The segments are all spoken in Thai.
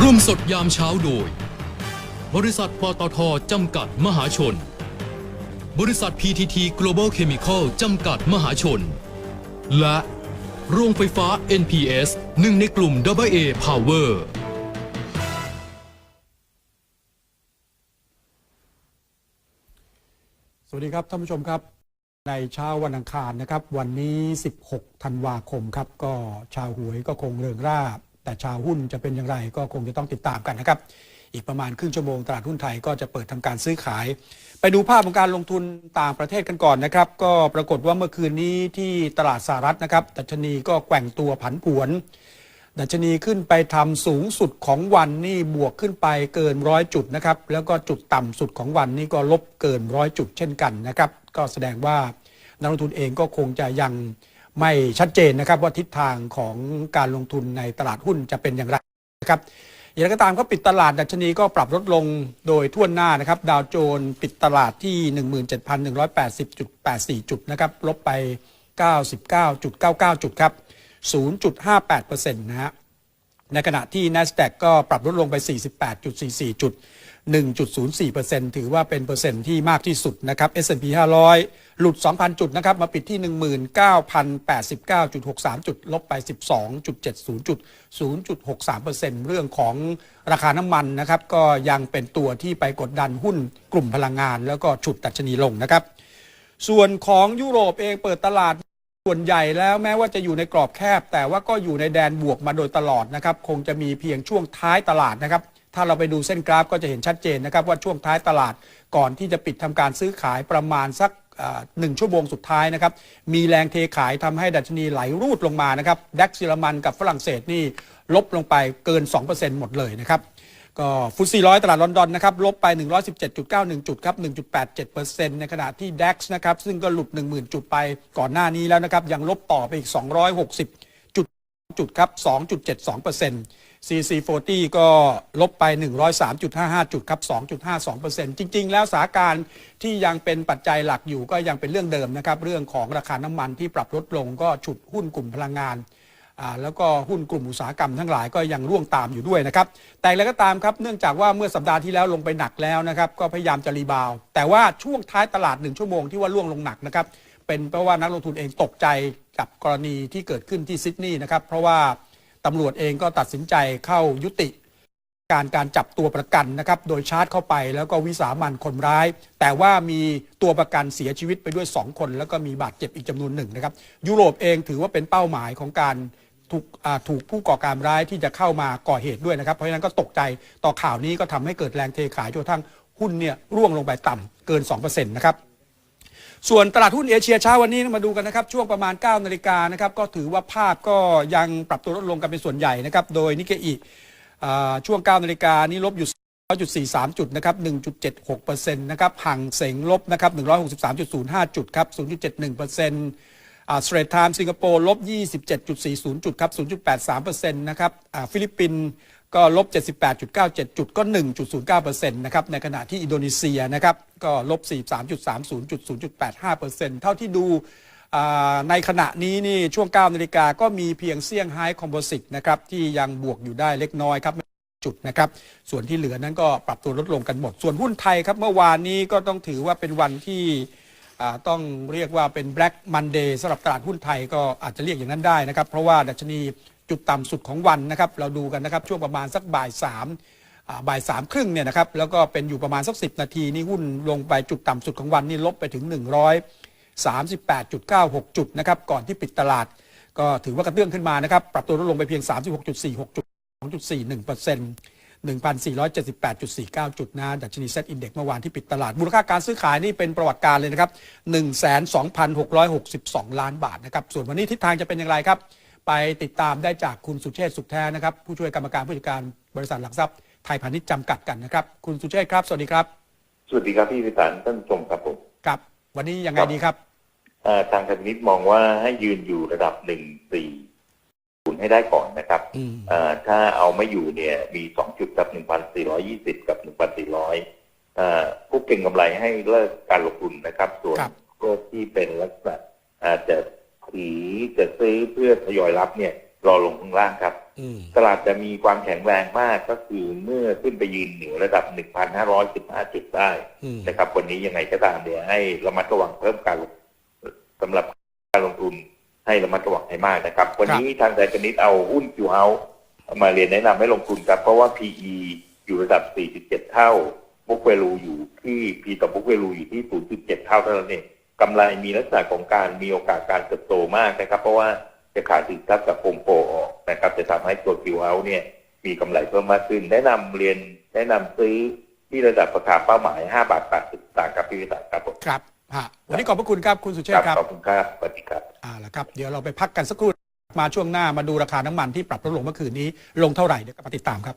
ร่วมสดยามเช้าโดย บริษัทปตทจำกัดมหาชน บริษัท PTT Global Chemical จำกัดมหาชน และโรงไฟฟ้า NPS หนึ่งในกลุ่ม AA Power สวัสดีครับท่านผู้ชมครับ ในเช้าวันอังคารนะครับ วันนี้ 16 ธันวาคมครับ ก็ชาวหวยก็คงเริงร่า แต่ชาวหุ้นจะเป็นอย่างไรก็คงจะต้องติดตามกันนะครับ อีกประมาณครึ่งชั่วโมงตลาดหุ้นไทยก็จะเปิดทำการซื้อขาย ไปดูภาพของการลงทุนต่างประเทศกันก่อนนะครับ ก็ปรากฏว่าเมื่อคืนนี้ที่ตลาดสหรัฐนะครับดัชนีก็แกว่งตัวผันผวน ดัชนีขึ้นไปทำสูงสุดของวันนี่บวกขึ้นไปเกินร้อยจุดนะครับ แล้วก็จุดต่ำสุดของวันนี่ก็ลบเกินร้อยจุดเช่นกันนะครับ ก็แสดงว่านักลงทุนเองก็คงจะยัง ไม่ชัดเจนนะครับว่าทิศทางของการลงทุนในตลาดหุ้นจะเป็นอย่างไรนะครับอย่างไรก็ตามก็ปิดตลาดดัชนีก็ปรับลดลงโดยทั่วหน้านะครับ ดาวโจนส์ปิดตลาดที่ 17,180.84 จุดนะครับลบไป 99.99 จุดครับ 0.58%นะฮะในขณะที่ NASDAQ ก็ปรับลดลงไป 48.44 จุด 1.04%ถือว่าเป็นเปอร์เซ็นต์ที่มากที่สุดนะครับ S&P 500 หลุด 2,000 จุดนะครับ มาปิดที่ 19,089.63 จุด ลบไป 12.70 จุด 0.63%เรื่องของราคาน้ำมันนะครับ ก็ยังเป็นตัวที่ไปกดดันหุ้นกลุ่มพลังงาน แล้วก็ฉุดดัชนีลงนะครับ ส่วนของยุโรปเองเปิดตลาดส่วนใหญ่แล้วแม้ว่าจะอยู่ในกรอบแคบ แต่ว่าก็อยู่ในแดนบวกมาโดยตลอดนะครับ คงจะมีเพียงช่วงท้ายตลาดนะครับ ถ้าเราไปดูเส้นกราฟก็จะเห็นชัดเจนนะครับว่าช่วงท้ายตลาดก่อนที่จะปิดทำการซื้อขายประมาณสักหนึ่งชั่วโมงสุดท้ายนะครับ มีแรงเทขายทำให้ดัชนีไหลรูดลงมานะครับดัคเยอรมันกับฝรั่งเศสนี่ลบลงไปเกิน 2%หมดเลยนะครับก็ฟุตซีร้อยตลาดลอนดอนนะครับลบไป 117.91 จุดครับ1.87%ในขณะที่ DAX นะครับซึ่งก็หลุด 10,000 จุดไปก่อนหน้านี้แล้วนะครับยังลบต่อไปอีก 260 จุดครับ 2.72% CC40 ก็ลบไป 103.55 จุดครับ 2.52%จริง ๆ แล้วสาการที่ยังเป็นปัจจัยหลักอยู่ก็ยังเป็นเรื่องเดิมนะครับ เรื่องของราคาน้ำมันที่ปรับลดลงก็ฉุดหุ้นกลุ่มพลังงานอ่าแล้วก็หุ้นกลุ่มอุตสาหกรรมทั้งหลายก็ยังร่วงตามอยู่ด้วยนะครับ แต่อะไรก็ตามครับเนื่องจากว่าเมื่อสัปดาห์ที่แล้วลงไปหนักแล้วนะครับ ก็พยายามจะรีบาว แต่ว่าช่วงท้ายตลาดหนึ่งชั่วโมงที่ว่าร่วงลงหนักนะครับ เป็นเพราะว่านักลงทุนเองตกใจ กับกรณีที่เกิดขึ้นที่ซิดนีย์นะครับ เพราะว่าตำรวจเองก็ตัดสินใจเข้ายุติ การการจับตัวประกันนะครับ โดยชาร์จเข้าไปแล้วก็วิสามันคนร้าย แต่ว่ามีตัวประกันเสียชีวิตไปด้วย 2 คน แล้วก็มีบาดเจ็บอีกจำนวนหนึ่งนะครับ ยุโรปเองถือว่าเป็นเป้าหมายของการถูกถูกผู้ก่อการร้ายที่จะเข้ามาก่อเหตุด้วยนะครับ เพราะฉะนั้นก็ตกใจต่อข่าวนี้ก็ทำให้เกิดแรงเทขายจนทั่งหุ้นเนี่ยร่วงลงไปต่ำเกิน 2%นะครับ ส่วนตลาดหุ้นเอเชียเช้าวันนี้มาดูกันนะครับช่วงประมาณ 9 นาฬิกานะครับก็ถือว่าภาพก็ยังปรับตัวลดลงกันเป็นส่วนใหญ่นะครับโดยนิกเกอิอ่าช่วง 9 นาฬิกานี้ลบอยู่100.43 จุดนะครับ 1.76%นะครับห่างเสงลบนะครับ 163.05 จุดครับ 0.71%อ่าสเตรทไทม์สิงคโปร์ลบ 27.40 จุดครับ 0.83%นะครับอ่าฟิลิปปินส์ ก็ลบ 78.97 จุดก็ 1.09%นะครับในขณะที่อินโดนีเซียนะครับก็ลบ 43.30จุด0.85%เท่าที่ดูในขณะนี้นี่ช่วง 9 นาฬิกาก็มีเพียงเซี่ยงไฮ้คอมโพสิตนะครับที่ยังบวกอยู่ได้เล็กน้อยครับจุดนะครับส่วนที่เหลือนั้นก็ปรับตัวลดลงกันหมด ส่วนหุ้นไทยครับเมื่อวานนี้ก็ต้องถือว่าเป็นวันที่ต้องเรียกว่าเป็น Black Monday สำหรับตลาดหุ้นไทยก็อาจจะเรียกอย่างนั้นได้นะครับ เพราะว่าดัชนี จุดต่ำสุดของวันนะครับ เราดูกันนะครับช่วงประมาณสักบ่ายสามบ่ายสามครึ่งเนี่ยนะครับแล้วก็เป็นอยู่ประมาณสักสินาทีนี่หุ้นลงไปจุดต่ำสุดของวันนี่ลบไปถึง 138.96 จุดนะครับก่อนที่ปิดตลาด ก็ถือว่ากระเตื้องขึ้นมานะครับปรับตัวลดลงไปเพียง 36.46 จุด 2.41% 1,478.49 จุดนะดัชนีเซ็ตอินเด็กซ์เมื่อวานที่ปิดตลาด มูลค่าการซื้อขายนี่เป็นประวัติการเลยนะครับ 12,662 ล้านบาทนะครับส่วนวันนี้ทิศทางจะเป็นอย่างไรครับ ไปติดตามได้จากคุณสุเชษฐ์สุขแท้นะครับ ผู้ช่วยกรรมการผู้จัดการบริษัทหลักทรัพย์ไทยพาณิชย์จำกัดกันนะครับ คุณสุเชษฐ์ครับ สวัสดีครับ สวัสดีครับพี่พิสารท่านผู้ชมครับผมครับ วันนี้ยังไงดีครับเอ่อทางคณิตมองว่าให้ยืนอยู่ระดับหนึ่งสี่ศูนย์ให้ได้ก่อนนะครับอืมเอ่อถ้าเอาไม่อยู่เนี่ยมีสองจุดกับหนึ่งพันสี่ร้อยี่สิบกับหนึ่งพันสี่ร้อยผู้เก่งกำไรให้เลิกการลงทุนนะครับ ส่วนครับพวกที่เป็นลักษณะอาจจะ ถือจะซื้อเพื่อทยอยรับเนี่ยรอลงข้างล่างครับอืมตลาดจะมีความแข็งแรงมากก็คือเมื่อขึ้นไปยืนเหนือระดับ 1,515 จุดได้อืมนะครับ วันนี้ยังไงก็ตามเนี่ยให้ระมัดระวังเพิ่มการลงสำหรับการลงทุนให้ระมัดระวังให้มากนะครับ วันนี้ทางไทยพาณิชย์เอาหุ้นคิวเฮามาเรียนแนะนำให้ลงทุนครับ เพราะว่า PE อยู่ระดับ 4.7 เท่า บุ๊กเวลูอยู่ที่ P ต่อบุ๊กเวลูอยู่ที่ 0.7 เท่าเท่านั้นเอง กำไรมีลักษณะของการมีโอกาสการเติบโตมากนะครับ เพราะว่าจะขายสินทรัพย์กับโฮมโปรออกนะครับ จะทำให้ตัวคิวเฮาเนี่ยมีกำไรเพิ่มมากขึ้น แนะนำเรียนแนะนำซื้อที่ระดับราคาเป้าหมาย 5 บาท80สตางค์ครับพี่วิสัยครับผมครับฮะวันนี้ขอบพระคุณครับคุณสุเชครัษฐ์ครับขอบคุณครับสวัสดีครับอ่าละครับ เดี๋ยวเราไปพักกันสักครู่มาช่วงหน้ามาดูราคาน้ำมันที่ปรับลดลงเมื่อคืนนี้ลงเท่าไหร่เดี๋ยวกลับมาติดตามครับ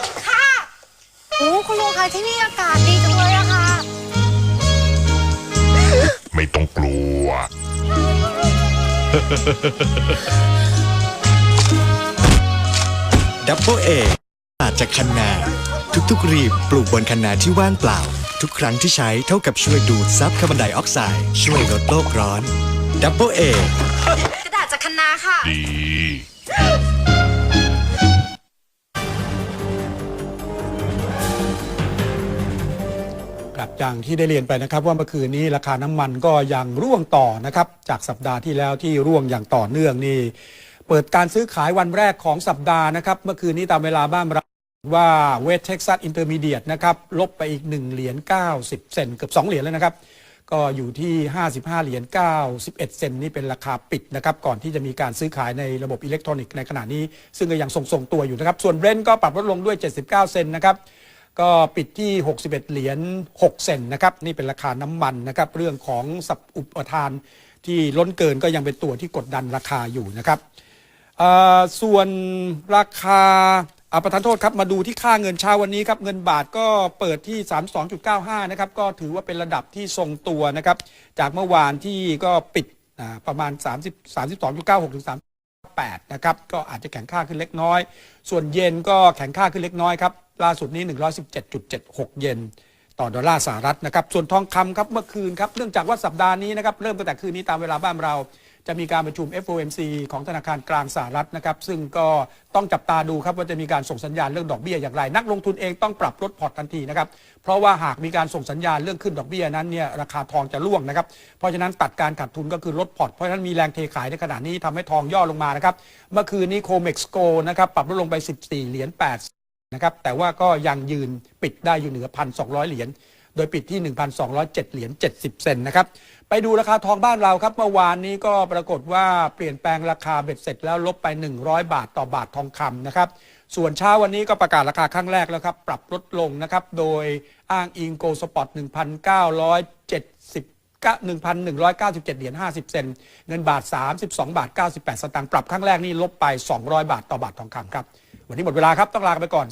ด ค่ะโอ้คุณลุงคะที่นี่อากาศดีจังเลยอะค่ะ ไม่ต้องกลัว ดับเบิลเออาจจะคันนา ทุกๆ รีบปลูกบนคันนาที่ว่างเปล่า ทุกครั้งที่ใช้เท่ากับช่วยดูดซับคาร์บอนไดออกไซด์ช่วยลดโลกร้อนดับเบิลเอกระดาษจากคณะค่ะ ดี ครับอย่างที่ได้เรียนไปนะครับ ว่าเมื่อคืนนี้ราคาน้ำมันก็ยังร่วงต่อนะครับ จากสัปดาห์ที่แล้วที่ร่วงอย่างต่อเนื่องนี่ เปิดการซื้อขายวันแรกของสัปดาห์นะครับ เมื่อคืนนี้ตามเวลาบ้านเราว่าเวสเท็กซัสอินเตอร์มีเดียตนะครับลบไปอีก 1 เหรียญ90 เซนเกือบ 2 เหรียญแล้วนะครับ ก็อยู่ที่ 55 เหรียญ91 เซนนี่เป็นราคาปิดนะครับก่อนที่จะมีการซื้อขายในระบบอิเล็กทรอนิกส์ในขณะนี้ ซึ่งก็ยังทรงๆตัวอยู่นะครับส่วนเบรนท์ก็ปรับลดลงด้วย 79 เซนนะครับ ก็ปิดที่ 61 เหรียญ 6 เซนนะครับ นี่เป็นราคาน้ำมันนะครับ เรื่องของสับอุปทานที่ล้นเกินก็ยังเป็นตัวที่กดดันราคาอยู่นะครับ ส่วนราคาอาประธานโทษครับ มาดูที่ค่าเงินเช้าวันนี้ครับ เงินบาทก็เปิดที่ 32.95 นะครับ ก็ถือว่าเป็นระดับที่ทรงตัวนะครับ จากเมื่อวานที่ก็ปิดอ่าประมาณ 30 32.96 ถึง 3 8นะครับก็อาจจะแข็งค่าขึ้นเล็กน้อย ส่วนเยนก็แข็งค่าขึ้นเล็กน้อยครับล่าสุดนี้ 117.76 เยนต่อดอลลาร์สหรัฐนะครับส่วนทองคำครับเมื่อคืนครับเนื่องจากว่าสัปดาห์นี้นะครับเริ่มตั้งแต่คืนนี้ตามเวลาบ้านเรา จะมีการประชุม FOMC ของธนาคารกลางสหรัฐนะครับ ซึ่งก็ต้องจับตาดูครับว่าจะมีการส่งสัญญาณเรื่องดอกเบี้ยอย่างไร นักลงทุนเองต้องปรับลดพอร์ตทันทีนะครับ เพราะว่าหากมีการส่งสัญญาณเรื่องขึ้นดอกเบี้ยนั้นเนี่ยราคาทองจะร่วงนะครับ เพราะฉะนั้นตัดการขาดทุนก็คือลดพอร์ต เพราะฉะนั้นมีแรงเทขายในขณะนี้ทำให้ทองย่อลงมานะครับ เมื่อคืนนี้โคเม็กซ์โกนะครับปรับลดลงไป 14 เหรียญ8นะครับแต่ว่าก็ยังยืนปิดได้อยู่เหนือ 1,200 เหรียญ โดยปิดที่ 1,207 เหรียญ 70 เซนนะครับ ไปดูราคาทองบ้านเราครับ เมื่อวานนี้ก็ปรากฏว่าเปลี่ยนแปลงราคาเบ็ดเสร็จแล้วลบไป 100 บาทต่อบาททองคำนะครับ ส่วนเช้าวันนี้ก็ประกาศราคาครั้งแรกแล้วครับ ปรับลดลงนะครับ โดยอ้างอิงโกลสปอต1,970 1,197 เหรียญ 50 เซน เงินบาท 32 บาท 98 สตางค์ ปรับครั้งแรกนี่ลบไป 200 บาทต่อบาททองคำครับ วันนี้หมดเวลาครับ ต้องลากันไปก่อน